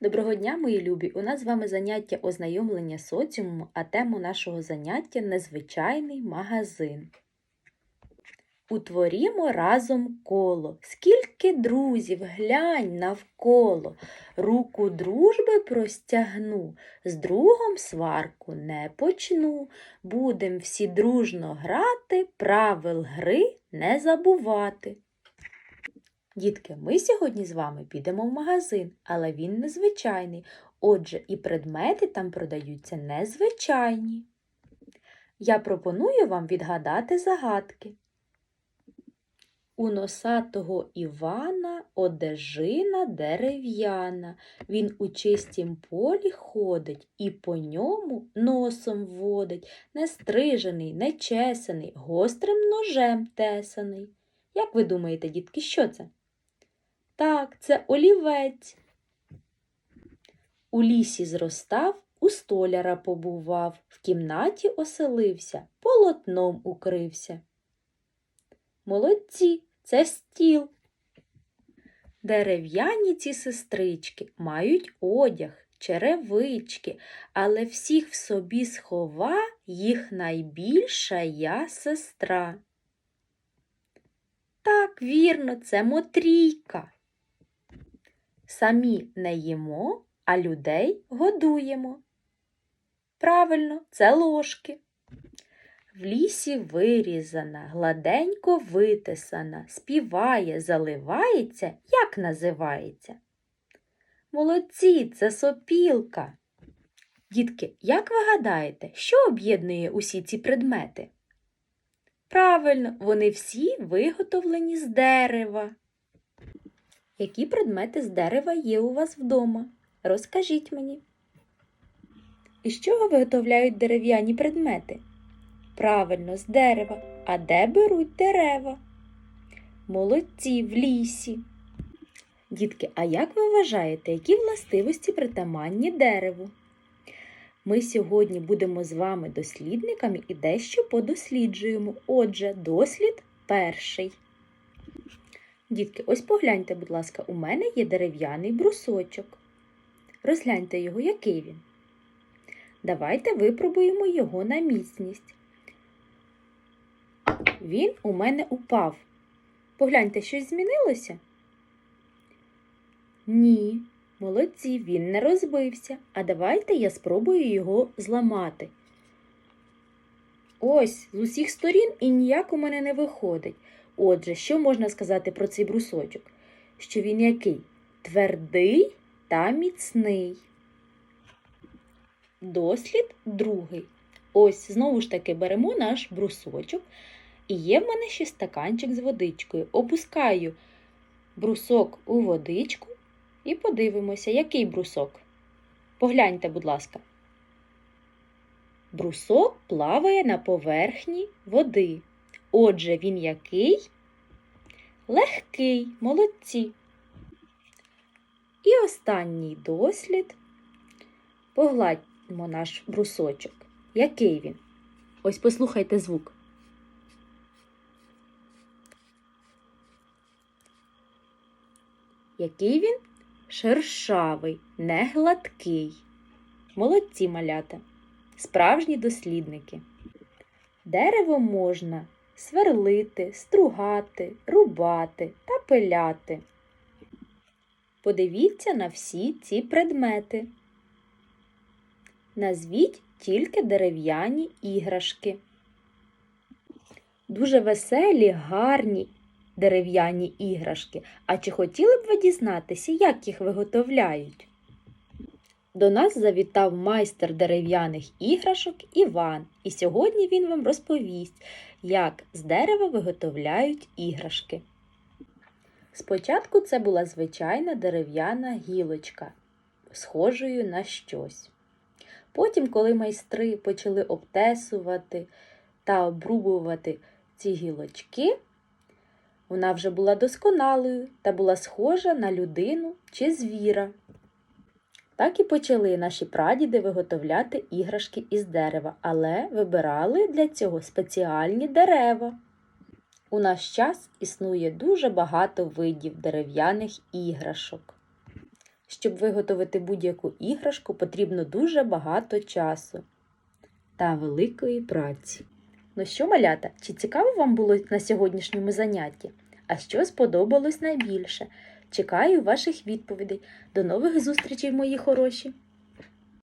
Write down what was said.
Доброго дня, мої любі! У нас з вами заняття ознайомлення з соціумом, а тему нашого заняття незвичайний магазин. Утворімо разом коло. Скільки друзів, глянь навколо. Руку дружби простягну, з другом сварку не почну. Будем всі дружно грати, правил гри не забувати. Дітки, ми сьогодні з вами підемо в магазин, але він незвичайний. Отже, і предмети там продаються незвичайні. Я пропоную вам відгадати загадки. У носатого Івана одежина дерев'яна. Він у чистім полі ходить і по ньому носом водить, нестрижений, нечесаний, гострим ножем тесаний. Як ви думаєте, дітки, що це? Так, це олівець. У лісі зростав, у столяра побував, в кімнаті оселився, полотном укрився. Молодці, це стіл. Дерев'яні ці сестрички мають одяг, черевички, але всіх в собі схова їх найбільша я сестра. Так, вірно, це мотрійка. Самі не їмо, а людей годуємо. Правильно, це ложки. В лісі вирізана, гладенько витисана, співає, заливається, як називається? Молодці, це сопілка. Дітки, як ви гадаєте, що об'єднує усі ці предмети? Правильно, вони всі виготовлені з дерева. Які предмети з дерева є у вас вдома? Розкажіть мені. Із чого виготовляють дерев'яні предмети? Правильно, з дерева. А де беруть дерева? Молодці в лісі. Дітки, а як ви вважаєте, які властивості притаманні дереву? Ми сьогодні будемо з вами дослідниками і дещо подосліджуємо. Отже, дослід перший. Дітки, ось погляньте, будь ласка, у мене є дерев'яний брусочок. Розгляньте його, який він. Давайте випробуємо його на міцність. Він у мене упав. Погляньте, щось змінилося? Ні, молодці, він не розбився. А давайте я спробую його зламати. Ось, з усіх сторін і ніяк у мене не виходить. Отже, що можна сказати про цей брусочок? Що він який? Твердий та міцний. Дослід другий. Ось знову ж таки беремо наш брусочок. І є в мене ще стаканчик з водичкою. Опускаю брусок у водичку і подивимося, який брусок. Погляньте, будь ласка. Брусок плаває на поверхні води. Отже, він який? Легкий, молодці. І останній дослід. Погладьмо наш брусочок. Який він? Ось послухайте звук. Який він? Шершавий, не гладкий. Молодці малята, справжні дослідники. Дерево можна сверлити, стругати, рубати та пиляти. Подивіться на всі ці предмети. Назвіть тільки дерев'яні іграшки. Дуже веселі, гарні дерев'яні іграшки. А чи хотіли б ви дізнатися, як їх виготовляють? До нас завітав майстер дерев'яних іграшок Іван, і сьогодні він вам розповість, як з дерева виготовляють іграшки. Спочатку це була звичайна дерев'яна гілочка, схожою на щось. Потім, коли майстри почали обтесувати та обрубувати ці гілочки, вона вже була досконалою та була схожа на людину чи звіра. Так і почали наші прадіди виготовляти іграшки із дерева, але вибирали для цього спеціальні дерева. У наш час існує дуже багато видів дерев'яних іграшок. Щоб виготовити будь-яку іграшку, потрібно дуже багато часу та великої праці. Ну що, малята, чи цікаво вам було на сьогоднішньому занятті? А що сподобалось найбільше? Чекаю ваших відповідей. До нових зустрічей, мої хороші!